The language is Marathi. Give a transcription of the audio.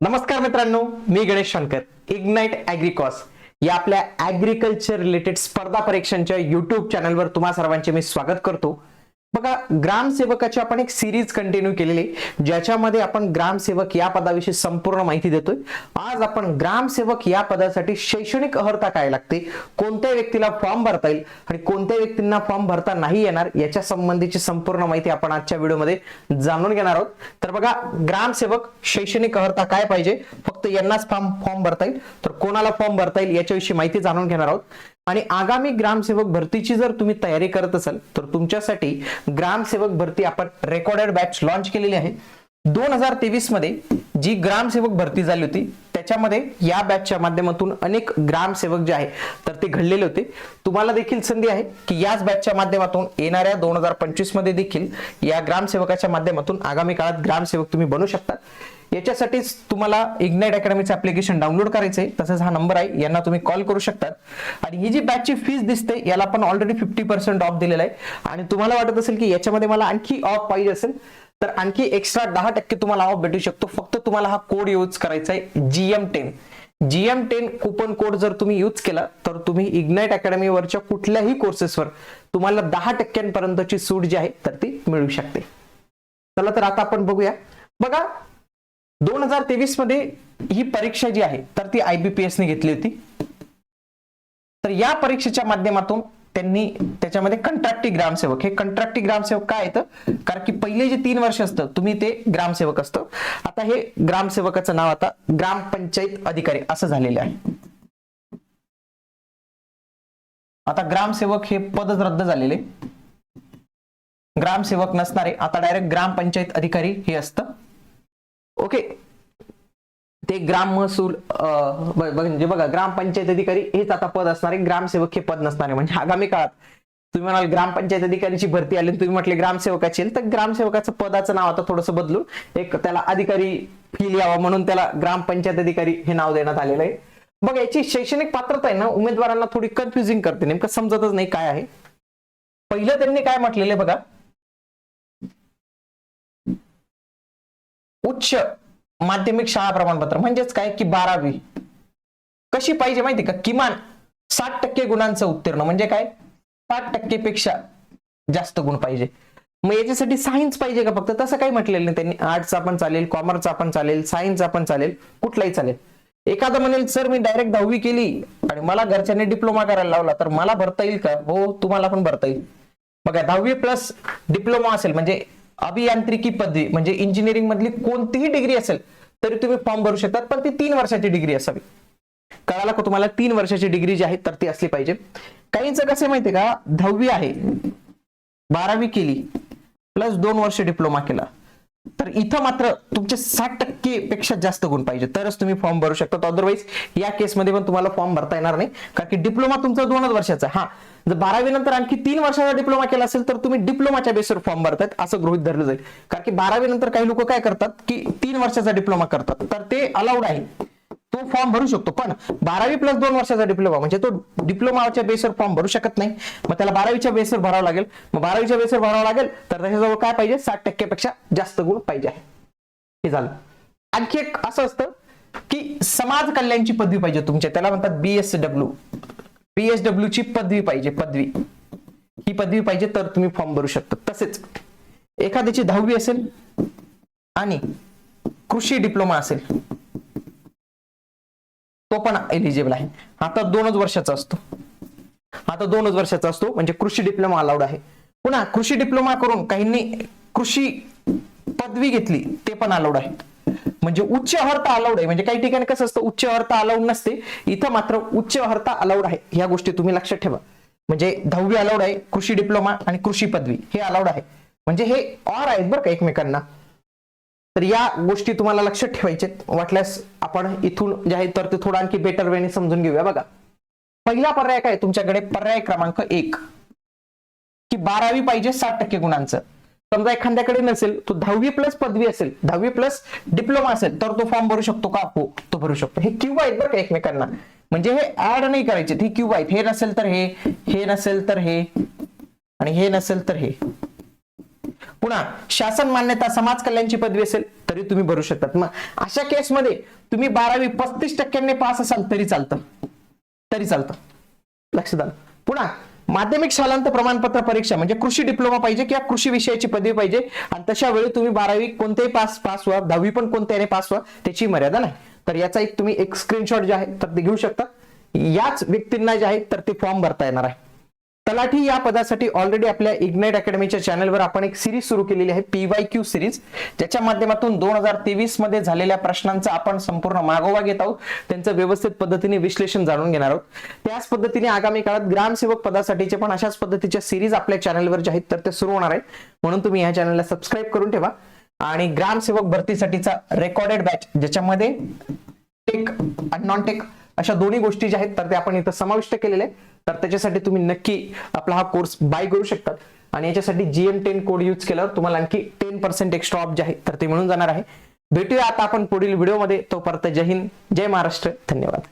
नमस्कार मित्रांनो मी गणेश शंकर इग्नाइट अॅग्रिकॉस या आपल्या ऍग्रिकल्चर रिलेटेड स्पर्धा परीक्षांच्या युट्यूब चॅनलवर तुम्हा सर्वांचे मी स्वागत करतो. बघा ग्रामसेवकाची आपण एक सिरीज कंटिन्यू केलेली ज्याच्यामध्ये आपण ग्रामसेवक या पदाविषयी संपूर्ण माहिती देतोय. आज आपण ग्रामसेवक या पदासाठी शैक्षणिक अर्हता काय लागते कोणत्या व्यक्तीला फॉर्म भरता येईल आणि कोणत्या व्यक्तींना फॉर्म भरता नाही येणार याच्या संबंधीची संपूर्ण माहिती आपण आजच्या व्हिडिओमध्ये जाणून घेणार आहोत. तर बघा ग्रामसेवक शैक्षणिक अर्हता काय पाहिजे फक्त यांनाच फॉर्म फॉर्म भरता येईल. तर कोणाला फॉर्म भरता येईल याच्याविषयी माहिती जाणून घेणार आहोत. आणि आगामी ग्रामसेवक भरतीची जर तुम्ही तयारी करत असाल तर तुमच्यासाठी ग्रामसेवक भरती आपण रेकॉर्डेड बॅच लॉन्च केलेली आहे. दोन हजार तेवीसमध्ये जी ग्रामसेवक भरती झाली होती त्याच्यामध्ये या बॅचच्या माध्यमातून अनेक ग्रामसेवक जे आहे तर ते घडलेले होते. तुम्हाला देखील संधी आहे की याच बॅचच्या माध्यमातून येणाऱ्या दोन हजार पंचवीसमध्ये देखील या ग्रामसेवकाच्या माध्यमातून आगामी काळात ग्रामसेवक तुम्ही बनू शकता. याच्यासाठीच तुम्हाला इग्नाइट अकॅडमीचं ऍप्लिकेशन डाउनलोड करायचं आहे तसंच हा नंबर आहे. यांना तुम्ही कॉल करू शकतात आणि ही जी बॅचची फीस दिसते याला आपण ऑलरेडी फिफ्टी पर्सेंट ऑफ दिलेला आहे. आणि तुम्हाला वाटत असेल की याच्यामध्ये मला आणखी ऑफ पाहिजे असेल तर आणखी एक्स्ट्रा दहा टक्के तुम्हाला ऑफ भेटू शकतो. फक्त तुम्हाला हा कोड यूज करायचा आहे GM ten GM ten coupon code जर तुम्ही यूज केला तर तुम्ही इग्नाइट अकॅडमीवरच्या कुठल्याही कोर्सेसवर तुम्हाला दहा टक्क्यांपर्यंतची सूट जी आहे तर ती मिळू शकते. चला तर आता आपण बघूया. बघा दोन हजार तेवीसमध्ये ही परीक्षा जी आहे तर ती आयबीपीएस ने घेतली होती. तर या परीक्षेच्या माध्यमातून त्यांनी त्याच्यामध्ये कंट्रॅक्टी ग्रामसेवक. हे कंट्रॅक्टी ग्रामसेवक काय येतं कारण की पहिले जे तीन वर्ष असतं तुम्ही ते ग्रामसेवक असतं. आता हे ग्रामसेवकाचं नाव आता ग्रामपंचायत अधिकारी असं झालेलं आहे. आता ग्रामसेवक हे पदच रद्द झालेले ग्रामसेवक नसणारे आता डायरेक्ट ग्रामपंचायत अधिकारी हे असतं. ओके. ते ग्राम महसूल म्हणजे बघा ग्रामपंचायत अधिकारी हेच आता पद असणारे ग्रामसेवक हे पद नसणारे म्हणजे आगामी काळात तुम्ही म्हणाल ग्रामपंचायत अधिकारीची भरती आली आणि तुम्ही म्हटले ग्रामसेवकाची येईल तर ग्रामसेवकाचं पदाचं नाव आता थोडंसं बदलून एक त्याला अधिकारी फील यावा म्हणून त्याला ग्रामपंचायत अधिकारी हे नाव देण्यात आलेलं आहे. बघा याची शैक्षणिक पात्रता आहे ना उमेदवारांना थोडी कन्फ्युजिंग करते. नेमकं समजतच नाही काय आहे. पहिलं त्यांनी काय म्हटलेलं आहे बघा उच्च माध्यमिक शाळा प्रमाणपत्र म्हणजेच काय? की बारावी. कशी पाहिजे माहिती का? किमान साठ टक्के गुणांचं उत्तीर्ण म्हणजे काय? साठ टक्के पेक्षा जास्त गुण पाहिजे. मग याच्यासाठी सायन्स पाहिजे का फक्त? तसं काही म्हटलेलं नाही त्यांनी. आर्टचा पण चालेल कॉमर्सचा पण चालेल सायन्सचा पण चालेल कुठलाही चालेल. एखादं म्हणेल सर मी डायरेक्ट दहावी केली आणि मला घरच्यांनी डिप्लोमा करायला लावला तर मला भरता येईल का? हो तुम्हाला पण भरता येईल. बघा दहावी प्लस डिप्लोमा असेल म्हणजे अभियांत्रिकी पदवी म्हणजे इंजिनिअरिंग मधली कोणतीही डिग्री असेल तरी तुम्ही फॉर्म भरू शकतात पण ती तीन वर्षाची डिग्री असावी. कळाला का तुम्हाला? तीन वर्षाची डिग्री जी आहे तर ती असली पाहिजे. काहींच कसं आहे माहितीये का? दहावी आहे बारावी केली प्लस दोन वर्ष डिप्लोमा केला. तर इथं मात्र तुमचे साठ टक्के पेक्षा जास्त गुण पाहिजे. तरच तुम्ही फॉर्म भरू शकता अदरवाईज या केसमध्ये पण तुम्हाला फॉर्म भरता येणार नाही. कारण की डिप्लोमा तुमचा दोनच वर्षाचा हा. जर बारावी नंतर आणखी तीन वर्षाचा डिप्लोमा केला असेल तर तुम्ही डिप्लोमाच्या बेसवर फॉर्म भरतायत असं गृहित धरलं जाईल. कारण की बारावी नंतर काही लोक काय करतात की तीन वर्षाचा डिप्लोमा करतात. तर ते अलाउड आहे. तो फॉर्म भरू शकतो. पण बारावी प्लस दोन वर्षाचा डिप्लोमा म्हणजे तो डिप्लोमाच्या बेसवर फॉर्म भरू शकत नाही. मग त्याला बारावीच्या बेसवर भरावं लागेल. मग बारावीच्या बेसवर भरावं लागेल तर त्याच्याजवळ काय पाहिजे? साठ टक्क्यापेक्षा जास्त गुण पाहिजे आहे. हे झालं. आणखी एक असं असतं की समाज कल्याणची पदवी पाहिजे तुमच्या. त्याला म्हणतात बीएसडब्ल्यू बीएसडब्ल्यू ची पदवी पाहिजे पदवी. ही पदवी पाहिजे तर तुम्ही फॉर्म भरू शकता. तसेच एखाद्याची दहावी असेल आणि कृषी डिप्लोमा असेल तो पण एलिजिबल आहे. आता दोनच वर्षाचा असतो. आता दोनच वर्षाचा असतो म्हणजे कृषी डिप्लोमा अलाउड आहे. पुन्हा कृषी डिप्लोमा करून काहींनी कृषी पदवी घेतली ते पण अलाउड आहे. म्हणजे उच्च अर्हता अलाउड आहे. म्हणजे काही ठिकाणी कसं असतं उच्च अर्हता अलाउड नसते. इथं मात्र उच्च अर्हता अलाउड आहे. ह्या गोष्टी तुम्ही लक्षात ठेवा. म्हणजे दहावी अलाउड आहे कृषी डिप्लोमा आणि कृषी पदवी हे अलाउड आहे. म्हणजे हे ऑर आहेत बरं का एकमेकांना. तर या गोष्टी तुम्हाला लक्षात ठेवायचे वाटल्यास आपण इथून जे आहे तर ते थोडं आणखी बेटर वेने समजून घेऊया बघा. पहिला पर्याय काय तुमच्याकडे? पर्याय क्रमांक एक. की बारावी पाहिजे साठ टक्के गुणांचं. समजा एखाद्याकडे नसेल तो दहावी प्लस पदवी असेल दहावी प्लस डिप्लोमा असेल तर तो फॉर्म भरू शकतो का? हो तो भरू शकतो. हे क्यू आहेत बरं का एकमेकांना. म्हणजे हे ऍड नाही करायचे. हे क्यू आहेत. हे नसेल तर हे हे नसेल तर हे आणि हे नसेल तर हे. पुन्हा शासन मान्यता समाज कल्याणची पदवी असेल तरी तुम्ही भरू शकतात. मग अशा केसमध्ये तुम्ही बारावी पस्तीस टक्क्यांनी पास असाल तरी चालतं. तरी चालतं. लक्षात आलं? पुन्हा माध्यमिक शालांत प्रमाणपत्र परीक्षा म्हणजे कृषी डिप्लोमा पाहिजे किंवा कृषी विषयाची पदवी पाहिजे आणि तशा वेळी तुम्ही बारावी कोणतेही पास पास व्हा दहावी पण कोणत्याने पास व्हा त्याची मर्यादा नाही. तर याचा एक तुम्ही एक स्क्रीनशॉट जे आहे तर ते घेऊ शकता. याच व्यक्तींना जे आहे तर ते फॉर्म भरता येणार आहे. तलाठी या पदासाठी ऑलरेडी आपल्या इग्नाइट अकॅडमीच्या चॅनलवर आपण एक सिरीज सुरू केलेली आहे पीवाय क्यू सिरीज ज्याच्या माध्यमातून दोन हजार तेवीसमध्ये झालेल्या प्रश्नांचा आपण संपूर्ण मागोवा घेत आहोत. त्यांचं व्यवस्थित पद्धतीने विश्लेषण जाणून घेणार आहोत. त्याच पद्धतीने आगामी काळात ग्रामसेवक पदासाठीचे पण अशाच पद्धतीच्या सिरीज आपल्या चॅनलवर जे आहेत तर ते सुरू होणार आहेत. म्हणून तुम्ही या चॅनलला सबस्क्राईब करून ठेवा. आणि ग्रामसेवक भरतीसाठीचा रेकॉर्डेड बॅच ज्याच्यामध्ये टेक आणि नॉन टेक अशा दोन्ही गोष्टी ज्या आहेत तर ते आपण इथं समाविष्ट केलेले तर त्याच्यासाठी तुम्ही नक्की आपला हा कोर्स बाय करू शकतात. आणि याच्यासाठी जीएम टेन कोड यूज केल्यावर तुम्हाला आणखी टेन पर्सेंट एक्स्ट्रा ऑफ जे आहे तर ते मिळून जाणार आहे. भेटूया आता आपण पुढील व्हिडिओमध्ये तोपर्यंत जय हिंद जय महाराष्ट्र. धन्यवाद.